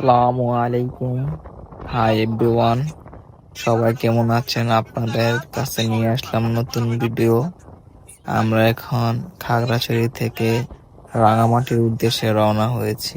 আসসালামু আলাইকুম। Hi everyone সবাই কেমন আছেন? আপনাদের কাছে নিয়ে আসলাম নতুন ভিডিও আমরা এখন খাগড়াছড়ি থেকে রাঙামাটির উদ্দেশ্যে রওনা হয়েছি।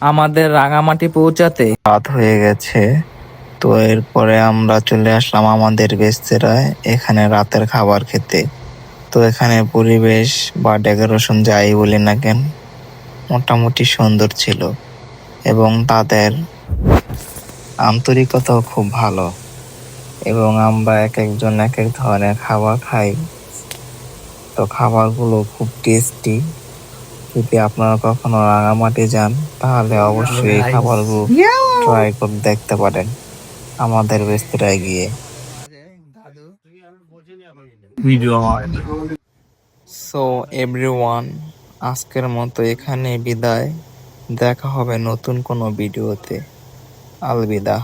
আমাদের রাঙামাটি পৌঁছাতে। রাত হয়ে গেছে। তো এরপরে আমরা চলে আসলাম আমাদের বেস্তেরায়, এখানে রাতের খাবার খেতে। তো এখানে পরিবেশ বা ডেকোরেশন যাই বলি না কেন, মোটামুটি সুন্দর ছিল। এবং তাদের আন্তরিকতাও খুব ভালো। এবং আমরা এক একজন এক এক ধরনের খাবার খাই। তো খাবারগুলো খুব টেস্টি যদি আপনারা কখনো রাঙামাটি যান তাহলে অবশ্যই এই খাবারগুলো ট্রাই করে দেখতে পারেন। আমাদের রেস্তোরাঁয় গিয়ে। সো এভরিওয়ান আজকের মতো এখানে বিদায়। দেখা হবে নতুন কোনো ভিডিওতে আলবিদা।